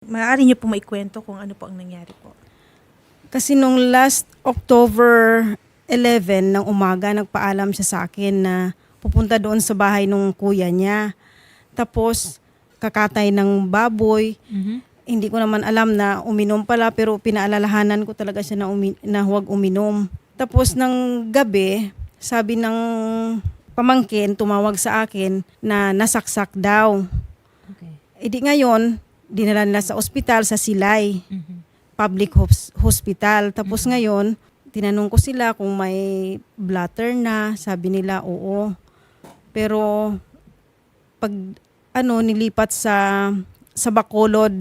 Maaari niyo po maikwento kung ano po ang nangyari po. Kasi nung last October 11 ng umaga, nagpaalam siya sa akin na pupunta doon sa bahay nung kuya niya. Tapos, kakatay ng baboy. Hindi ko naman alam na uminom pala, pero pinaalalahanan ko talaga siya na, umi- na huwag uminom. Tapos ng gabi, sabi ng pamangkin, tumawag sa akin na nasaksak daw. Okay. E di ngayon, dinala nila sa ospital sa Silay public hos- hospital. Tapos ngayon, tinanong ko sila kung may bladder na. Sabi nila, oo. Pero pag ano nilipat sa sa Bacolod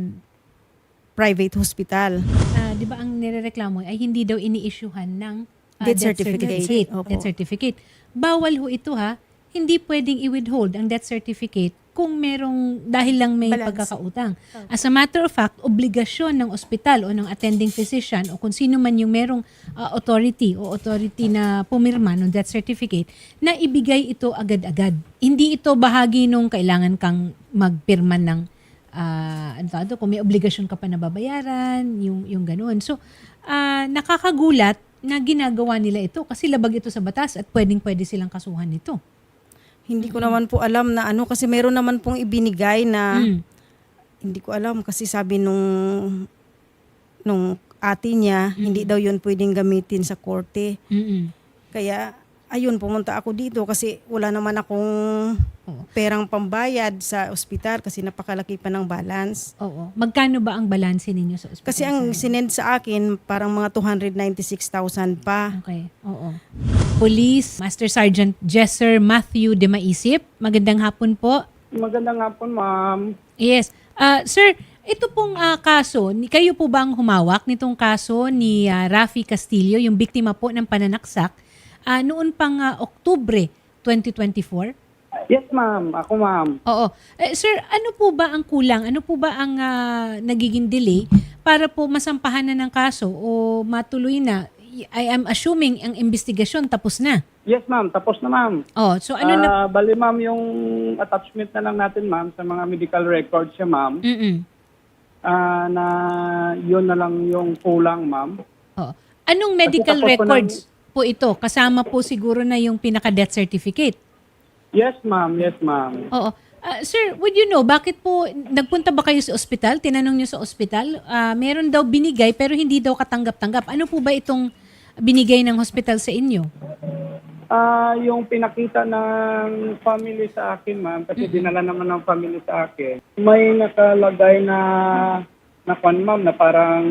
private hospital. Ah, 'di ba ang nirereklamo ay hindi daw ini-issuehan ng ah, Death certificate. Opo. Death certificate. Bawal ho ito ha. Hindi pwedeng i-withhold ang death certificate kung merong dahil lang may Balance. pagkakautang. As a matter of fact, obligasyon ng ospital o ng attending physician o kung sino man yung merong ah, authority o authority na pumirma ng death certificate na ibigay ito agad-agad. Hindi ito bahagi nung kailangan kang magpirma ng ah ano tawag kung may obligasyon ka pa na babayaran, yung, yung ganun. So, ah, nakakagulat na ginagawa nila ito kasi labag ito sa batas at pwedeng-pwede silang kasuhan nito. Hindi ko naman po alam na ano kasi meron naman pong ibinigay na Mm. hindi ko alam kasi sabi nung nung ate niya, hindi daw yun pwedeng gamitin sa korte. Mm-mm. Kaya, ayun, pumunta ako dito kasi wala naman akong perang pambayad sa ospital kasi napakalaki pa ng balance. Oo. Magkano ba ang balanse ninyo sa ospital? Kasi ang sinend sa akin, parang mga 296,000 pa. Okay. Oo. Police Master Sergeant Jesser Matthew de Maisip. Magandang hapon po. Magandang hapon, ma'am. Yes. Ah, sir, ito pong ah, kaso, ni- kayo po ba ang humawak nitong kaso ni ah, Rafi Castillo, yung biktima po ng pananaksak, ah, noon pang ah, Oktubre 2024? Yes, ma'am. Ako, ma'am. Oo. Eh, sir, ano po ba ang kulang? Ano po ba ang ah, nagiging delay para po masampahan na ng kaso o matuloy na? I am assuming ang investigasyon tapos na. Yes, ma'am. Tapos na, ma'am. Oh, so ano na? Ah, bali, ma'am, yung attachment na lang natin, ma'am, sa mga medical records siya, ma'am, Mm-mm. ah, na yun na lang yung kulang, ma'am. Oh. Anong medical records po ito? Kasama po siguro na yung pinaka-death certificate. Yes, ma'am. Yes, ma'am. Oo. Ah, sir, would you know, bakit po, nagpunta ba kayo sa ospital? Tinanong niyo sa ospital? Ah, meron daw binigay pero hindi daw katanggap-tanggap. Ano po ba itong binigay ng hospital sa inyo? Ah, yung pinakita ng family sa akin, ma'am, kasi dinala naman ng family sa akin. May nakalagay na na kwan, ma'am, na parang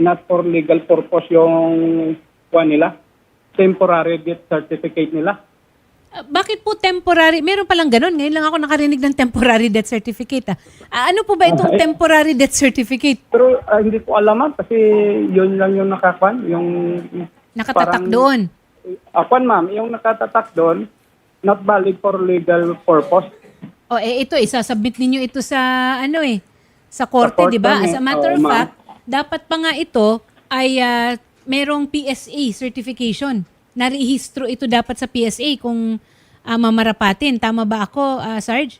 not for legal purpose yung kwan nila. Temporary death certificate nila. Ah, bakit po temporary? Meron palang ganun. Ngayon lang ako nakarinig ng temporary death certificate. Ah. Ah, ano po ba itong temporary death certificate? Pero ah, hindi ko alam, ma'am, kasi yun lang yung nakakwan, yung Nakatatak parang- doon. Ah, kwan, ma'am, yung nakatatak doon, not valid for legal purpose. O eh ito, isasubmit ninyo ito sa ano eh, sa korte, di ba? As a matter of Oo, ma'am. fact, dapat pa nga ito ay ah, merong PSA certification. Narehistro ito dapat sa PSA kung ah, mamarapatin. Tama ba ako, ah, Sarge?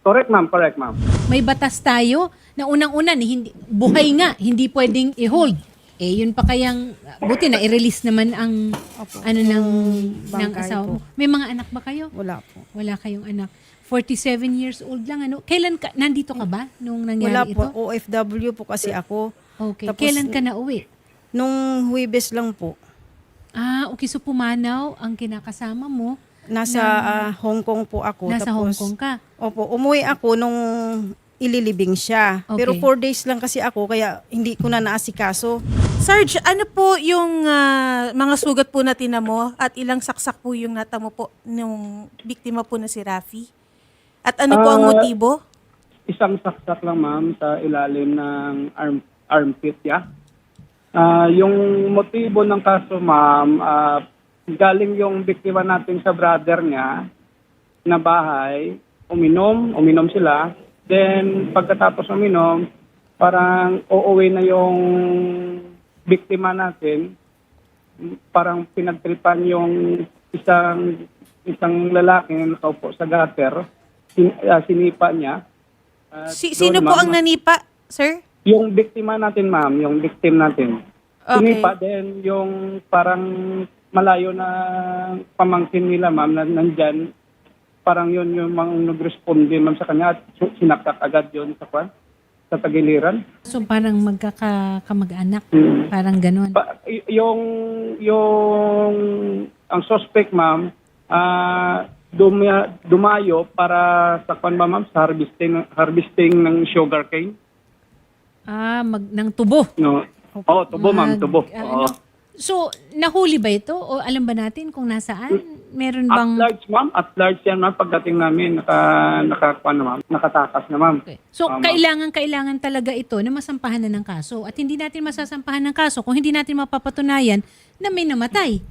Correct, ma'am, correct, ma'am. May batas tayo na unang-una ni hindi buhay nga, hindi pwedeng i-hold. Eh yun pa kayang buti na i-release naman ang ano ng ng bangkay asawa po. mo. May mga anak ba kayo? Wala po. Wala kayong anak. 47 years old lang ano. Kailan ka nandito ka ba nung nangyari Wala ito? po. OFW po kasi ako. Okay. Tapos- Kailan ka na uwi? Nung Huwebes lang po. Ah, okay. So pumanaw ang kinakasama mo. Nasa ah, Hong Kong po ako. Nasa Tapos, Hong Kong ka. Opo, umuwi ako nung ililibing siya. Okay. Pero four days lang kasi ako, kaya hindi ko na naasikaso. Sarge, ano po yung ah, mga sugat po na tinamo at ilang saksak po yung natamo po nung biktima po na si Rafi? At ano po ang Ah, motibo? isang saksak lang ma'am sa ilalim ng arm, armpit niya. Ah, yung motibo ng kaso ma'am, ah, galing yung biktima natin sa brother niya na bahay, uminom, uminom sila. Then pagkatapos uminom, parang uuwi na yung biktima natin. Parang pinagtripan yung isang isang lalaki na nakaupo sa gutter. Sin, ah, sinipa niya. At Si, doon, sino po ma'am, ang nanipa? sir? Yung biktima natin, ma'am, yung victim natin. Okay. Sinipa din yung parang malayo na pamangkin nila, ma'am, na nandyan. Parang yun yung mga nag-responde, ma'am, sa kanya at sinaksak agad yun sa kwan, sa tagiliran. So parang magkakakamag-anak, Mm. parang ganun. Pa- y- yung yung ang suspect ma'am ah dumya, dumayo para sa kwan ba, ma'am sa harvesting harvesting ng sugarcane Ah, mag, ng tubo. no oh tubo ma'am tubo ah, Oo. ano? So, nahuli ba ito? O alam ba natin kung nasaan? Meron at bang... large ma'am at large yan ma'am pagdating namin naka naka na ma'am nakatakas na ma'am Okay. So, Tama. kailangan, kailangan talaga ito na masampahan na ng kaso. At hindi natin masasampahan ng kaso kung hindi natin mapapatunayan na may namatay,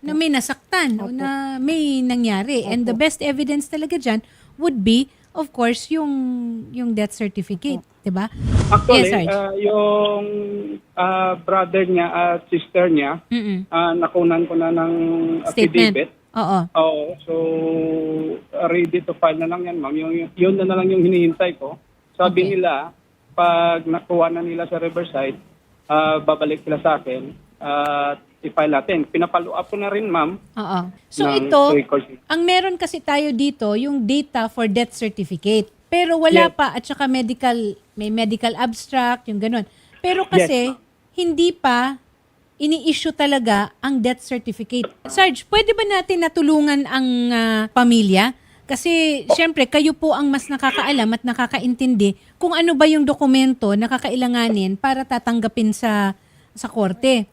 na may nasaktan, o na may nangyari. And the best evidence talaga dyan would be, of course, yung, yung death certificate. 'di ba? actually Yes, Sarge. ah, yung ah, brother niya at sister niya Mm-mm. ah, nakunan ko na ng Statement. affidavit Oo. Oo, so uh, ready to file na lang yan, ma'am. Yung, yun na, na lang yung hinihintay ko. Sabi Okay. nila, pag nakuha na nila sa Riverside, ah, babalik sila sa akin at i-file natin. Pinapalo up ko na rin, ma'am. Oo. So ng ito, records. ang meron kasi tayo dito, yung data for death certificate. Pero wala Yes. pa, at saka medical, may medical abstract, yung ganun. Pero kasi, hindi pa ini-issue talaga ang death certificate. Sarge, pwede ba natin natulungan ang ah, pamilya? Kasi, syempre, kayo po ang mas nakakaalam at nakakaintindi kung ano ba yung dokumento na kakailanganin para tatanggapin sa sa korte.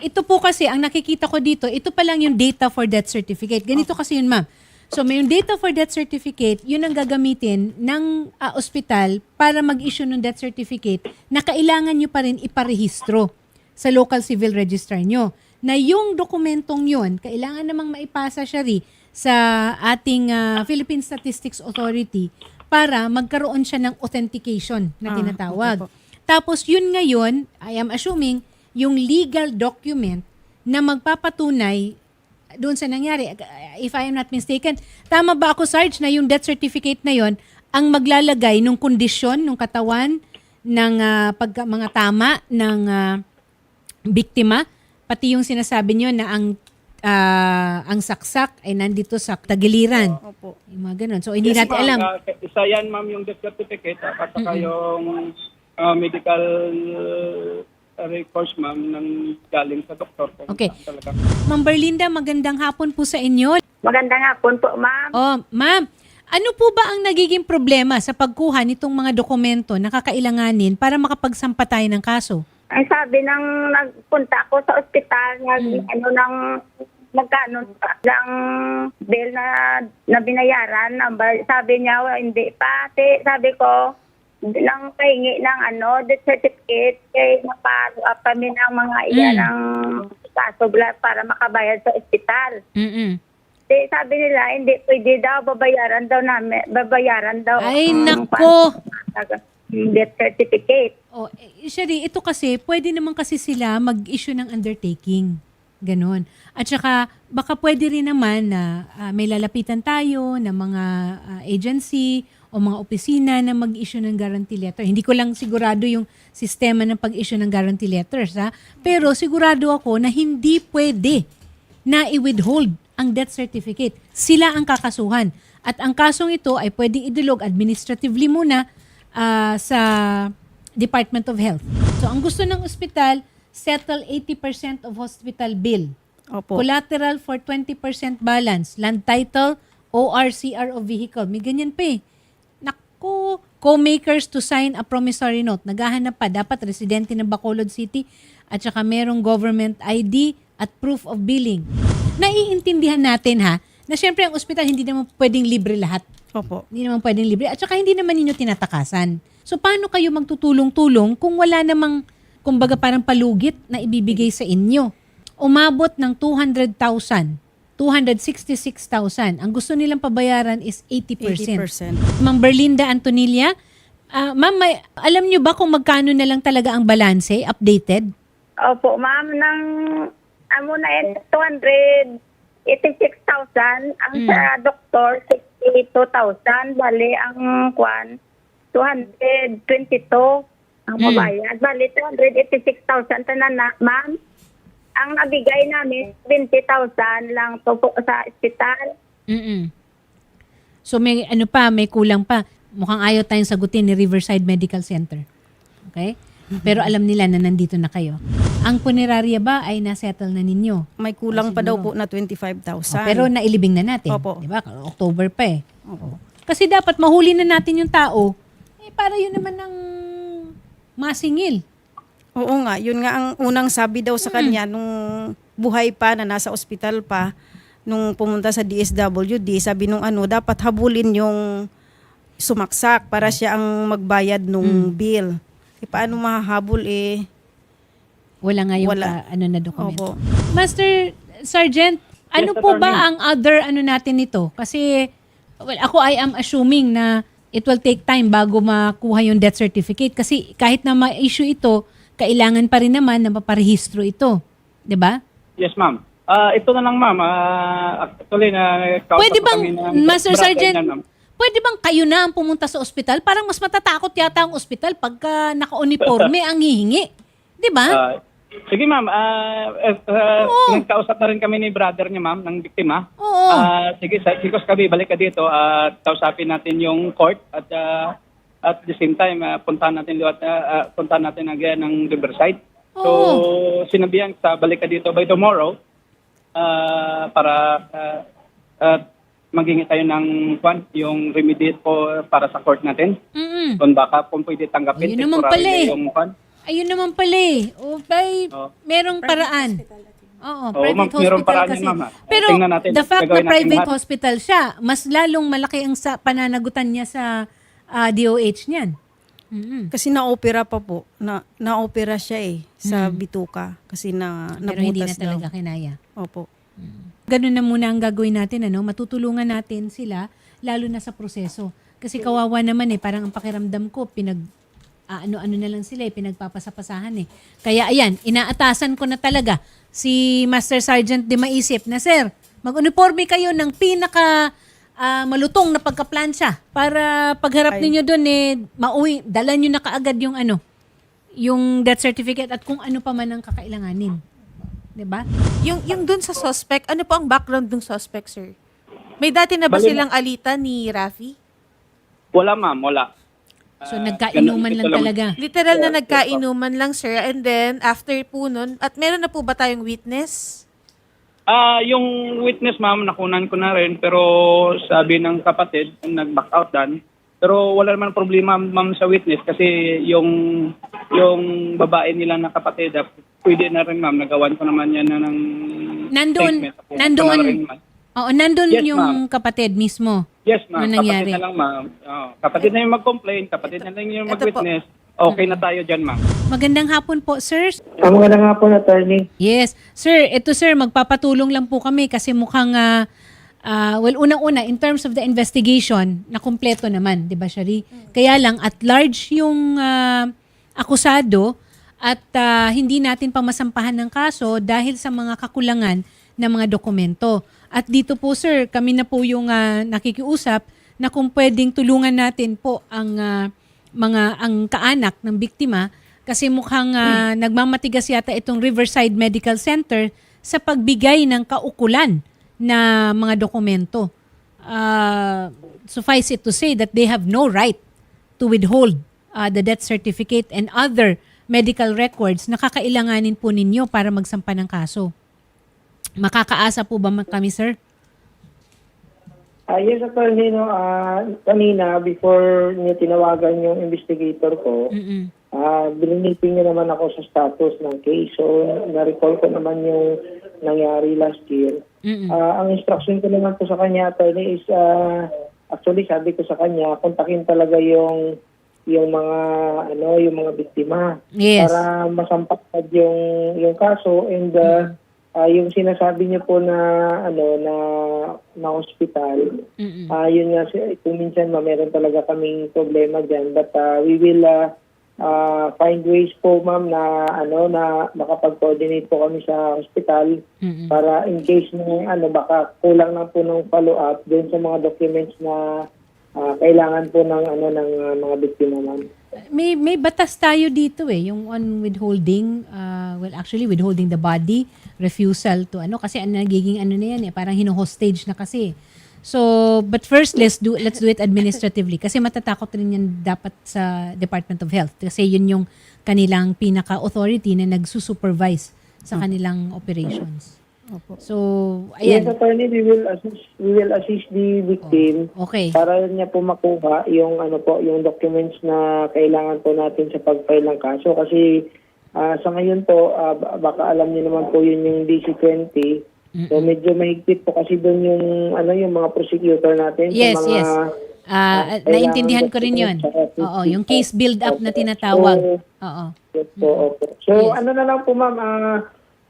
Ito po kasi, ang nakikita ko dito, ito pa lang yung data for death certificate. Ganito kasi yun, ma'am. So, may yung data for death certificate, yun ang gagamitin ng ah, ospital para mag-issue ng death certificate na kailangan nyo pa rin iparehistro sa local civil registrar nyo. Na yung dokumentong yun, kailangan namang maipasa siya ri sa ating ah, Philippine Statistics Authority para magkaroon siya ng authentication na Ah, tinatawag. okay po. Tapos yun ngayon, I am assuming, yung legal document na magpapatunay doon sa nangyari. If I am not mistaken, tama ba ako, Sarge, na yung death certificate na yon ang maglalagay ng kondisyon ng katawan ng ah, pagka, mga tama ng ah, biktima, pati yung sinasabi nyo na ang ah, ang saksak ay nandito sa tagiliran. Opo. Yung mga ganun. So, hindi Yes, natin ma'am. alam. Ah, isa yan, ma'am, yung death certificate at saka yung ah, medical uh, records, ma'am, ng galing sa doktor. Kung Okay. saan Talaga. Ma'am Berlinda, magandang hapon po sa inyo. Magandang hapon po, ma'am. Oh, ma'am, ano po ba ang nagiging problema sa pagkuha nitong mga dokumento na kakailanganin para makapagsampa tayo ng kaso? Ay sabi nang nagpunta ako sa ospital, nag, ano nang magkano lang bill na, na binayaran, ba- sabi niya, "Wa, hindi pa. Te, sabi ko, lang pahingi ng ano, death certificate, kay napalo up kami ng mga iyan Mm. ng kaso para makabayad sa ospital. Mm-mm. Te, sabi nila, hindi pwede daw, babayaran daw namin, babayaran daw. Ay, ang nako. pan- Death certificate. Oh, eh, Shari, ito kasi, pwede naman kasi sila mag-issue ng undertaking. Ganon. At saka, baka pwede rin naman na ah, may lalapitan tayo ng mga ah, agency o mga opisina na mag-issue ng guarantee letter. Hindi ko lang sigurado yung sistema ng pag-issue ng guarantee letters, ha? Pero sigurado ako na hindi pwede na i-withhold ang death certificate. Sila ang kakasuhan. At ang kasong ito ay pwedeng idulog administratively muna ah, sa Department of Health. So ang gusto ng ospital, settle 80% of hospital bill. Opo. Collateral for 20% balance. Land title, ORCR of vehicle. May ganyan pa eh. Naku, co-makers to sign a promissory note. Naghahanap pa. Dapat residente ng Bacolod City at saka merong government ID at proof of billing. Naiintindihan natin ha, na syempre ang ospital hindi naman pwedeng libre lahat. Opo. Hindi naman pwedeng libre. At saka hindi naman ninyo tinatakasan. So paano kayo magtutulong-tulong kung wala namang, kumbaga parang palugit na ibibigay sa inyo? Umabot ng 200,000, 266,000. Ang gusto nilang pabayaran is 80%. 80%. Ma'am Berlinda Antonilla, ah, ma'am, may, alam nyo ba kung magkano na lang talaga ang balanse, updated? Opo, ma'am, ng amo na yan, 286,000. Ang Mm. sa doktor, 62,000. Bali, ang kwan, 222. ang mabayad. Bali, 286,000 tanan na, ma'am. Ang nabigay namin, 20,000 lang to po sa ospital. Mm-mm. So may ano pa, may kulang pa. Mukhang ayaw tayong sagutin ni Riverside Medical Center. Okay? Pero alam nila na nandito na kayo. Ang punerarya ba ay nasettle na ninyo? May kulang pa daw po na 25,000. Oh, pero nailibing na natin. Opo. Di ba? October pa eh. Kasi dapat mahuli na natin yung tao. Eh, para yun naman ng masingil. Oo nga, yun nga ang unang sabi daw Hmm. sa kanya nung buhay pa na nasa ospital pa nung pumunta sa DSWD, sabi nung ano, dapat habulin yung sumaksak para siya ang magbayad Hmm. nung bill. Eh, paano mahahabol eh? Wala nga yung Wala. ka- ano na dokumento. Opo. Master Sergeant, ano Yes, po ba ang other ano natin nito? Kasi well, ako I am assuming na it will take time bago makuha yung death certificate kasi kahit na ma-issue ito, kailangan pa rin naman na maparehistro ito. 'Di ba? Yes, ma'am. Ah, ito na lang, ma'am. Ah, actually, na kausap Pwede bang, kami ng Master Sergeant, ma'am. pwede bang kayo na ang pumunta sa ospital? Parang mas matatakot yata ang ospital pagka naka-uniforme ang hihingi. 'Di ba? Ah, sige, ma'am. Ah, eh, ah, Oo. nagkausap na rin kami ni brother niya, ma'am, ng biktima. Oo. Ah, sige, sa Chicos kami, balik ka dito at kausapin natin yung court at ah, at the same time, ah, puntahan natin liwat, ah, ah, puntahan natin again ng Riverside. So, sinabihan sa balik ka dito by tomorrow ah, para ah, ah, maghingi tayo ng kwan, yung remedy po para sa court natin. Mm-mm. Kung baka kung pwede tanggapin. Ayun naman pala eh. Yung kwan. Ayun naman pala eh. O, bay, Oo. merong paraan. Oo, Oo, private hospital paraan kasi. yun, ah. Pero Tingnan natin, the fact na private hospital siya, mas lalong malaki ang sa pananagutan niya sa ah, DOH niyan. Mm-mm. Kasi na-opera pa po. Na, na-opera siya eh sa bituka. Kasi na. Pero hindi na nabutas daw. talaga kinaya. Opo. Ganun na muna ang gagawin natin, ano? Matutulungan natin sila, lalo na sa proseso. Kasi kawawa naman eh, parang ang pakiramdam ko, pinag, ah, ano-ano na lang sila eh, pinagpapasapasahan eh. Kaya ayan, inaatasan ko na talaga si Master Sergeant de Maisip na, Sir, mag-uniforme kayo ng pinaka ah, malutong na pagkaplansya para pagharap ninyo doon eh, mauwi, dala nyo na kaagad yung ano, yung death certificate at kung ano pa man ang kakailanganin. 'Di ba? Yung, yung dun sa suspect, ano po ang background ng suspect, sir? May dati na ba Bali- silang alita ni Rafi? Wala, ma'am. Wala. So Ah, nagkainuman ganun, lang ito lang. talaga. Literal na Yeah, nagkainuman lang, sir. And then, after po nun, at meron na po ba tayong witness? Ah, yung witness ma'am nakunan ko na rin pero sabi ng kapatid nag-back out dan. Pero wala naman problema ma'am sa witness kasi yung yung babae nila na kapatid ah, pwede na rin ma'am nagawan ko naman yan na ng Nandun, statement. Nakuha ko na nandun, rin, ma'am. oo, nandun Yes, yung ma'am. kapatid mismo. Yes ma'am, Ano nangyari? kapatid na lang ma'am. Oh, kapatid na yung mag-complain, kapatid na lang yung Ito po. mag-witness. Okay na tayo dyan ma'am. Magandang hapon po, sir. Tama nga nga po, attorney. Yes. Sir, ito sir, magpapatulong lang po kami kasi mukhang, ah, ah, well, unang-una, in terms of the investigation, na kumpleto naman, di ba, Shari? Kaya lang, at large yung ah, akusado at ah, hindi natin pa masampahan ng kaso dahil sa mga kakulangan ng mga dokumento. At dito po, sir, kami na po yung ah, nakikiusap na kung pwedeng tulungan natin po ang ah, mga ang kaanak ng biktima kasi mukhang ah, nagmamatigas yata itong Riverside Medical Center sa pagbigay ng kaukulan na mga dokumento. Ah, suffice it to say that they have no right to withhold ah, the death certificate and other medical records na kakailanganin po ninyo para magsampa ng kaso. Makakaasa po ba kami, sir? Ah, yes, attorney, no, ah, kanina, before niyo tinawagan yung investigator ko, ah bininiting niyo naman ako sa status ng case. So, na-recall ko naman yung nangyari last year. Mm-mm. Ah, ang instruction ko naman po sa kanya, attorney, is ah, actually sabi ko sa kanya, kontakin talaga yung yung mga ano yung mga biktima Yes. para masampatad yung yung kaso and uh, ah, yung sinasabi niyo po na ano na na hospital Mm-mm. Ah, yun nga, si- kung minsan ma, meron talaga kaming problema dyan. But ah, we will ah, ah, find ways po, ma'am, na ano na makapag-coordinate po kami sa hospital Mm-mm. para in case ng ano baka kulang lang po ng follow-up dun sa mga documents na ah, kailangan po ng ano ng ah, mga biktima, ma'am. May may batas tayo dito eh, yung on withholding, uh, well actually withholding the body, refusal to ano kasi ano nagiging ano na yan eh, parang hino-hostage na kasi. So, but first let's do let's do it administratively kasi matatakot rin yan dapat sa Department of Health kasi yun yung kanilang pinaka-authority na nagsusupervise sa kanilang operations. Opo. So, Yes, ayan. attorney, we will assist, we will assist the victim Okay. para niya po makuha yung ano po, yung documents na kailangan po natin sa pag-file ng kaso kasi ah, sa ngayon po ah, ba- baka alam niyo naman po yun yung DC-20. So medyo mahigpit po kasi doon yung ano yung mga prosecutor natin Yes, sa mga yes. Ah, kailangan naintindihan ko rin sa Oo, yung case build up na tinatawag. Oo. Yes po, opo. So ano na lang po ma'am, ah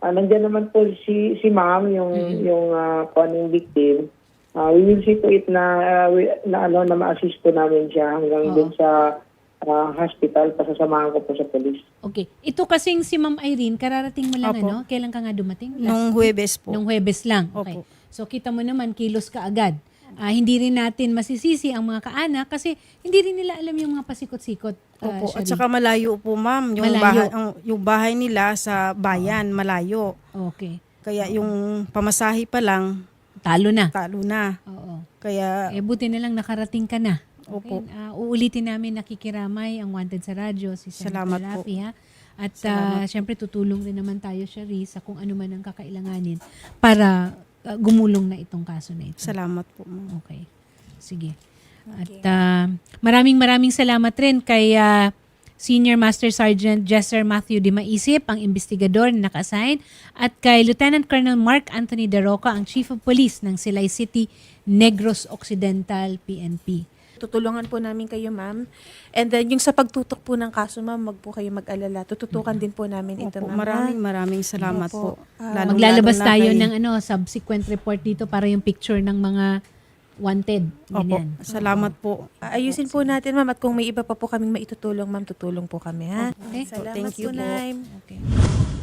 ah, nandyan naman po si si ma'am yung yung uh, yung victim. Ah, we will see to it na ah, we- na ano na ma-assist po namin siya hanggang dun sa ah, hospital pasasamahan ko po sa police. Okay. Ito kasing si Ma'am Irene, kararating mo lang Opo. ano? Kailan ka nga dumating? Last- Nung Huwebes po. Nung Huwebes lang. Okay. Opo. So kita mo naman, kilos ka agad. Ah, hindi rin natin masisisi ang mga kaanak kasi hindi rin nila alam yung mga pasikot-sikot. ah, Opo. At saka malayo po, ma'am. Yung Malayo. bahay, ang, yung bahay nila sa bayan, malayo. Okay. Kaya yung pamasahe pa lang, Talo na. talo na. Oo. Kaya, Eh, buti na lang nakarating ka na. Opo. Okay. Ah, uulitin namin nakikiramay ang Wanted sa radyo, si Senator Salamat po. Rafi, ha? At ah, syempre tutulong rin naman tayo, Shari, sa kung ano man ang kakailanganin para ah, gumulong na itong kaso na ito. salamat po, ma'am. Okay. Sige. At ah, maraming maraming salamat rin kay ah, Senior Master Sergeant Jesser Matthew Di Maisip, ang investigador na naka-assign, at kay Lieutenant Colonel Mark Anthony Daroca, ang Chief of Police ng Silay City, Negros Occidental, PNP. Tutulungan po namin kayo, ma'am. And then, yung sa pagtutok po ng kaso, ma'am, wag po kayo mag-alala. Tututukan din po namin ito, Opo, ma'am. maraming maraming salamat Opo. po. Ah, Lalong-lalo Maglalabas na tayo kay- ng ano subsequent report dito para yung picture ng mga wanted. Opo, Ganyan. salamat po. Ayusin po natin, ma'am. At kung may iba pa po kaming maitutulong, ma'am, tutulong po kami, ha? Okay. Salamat Thank you po, po. Naim. Okay.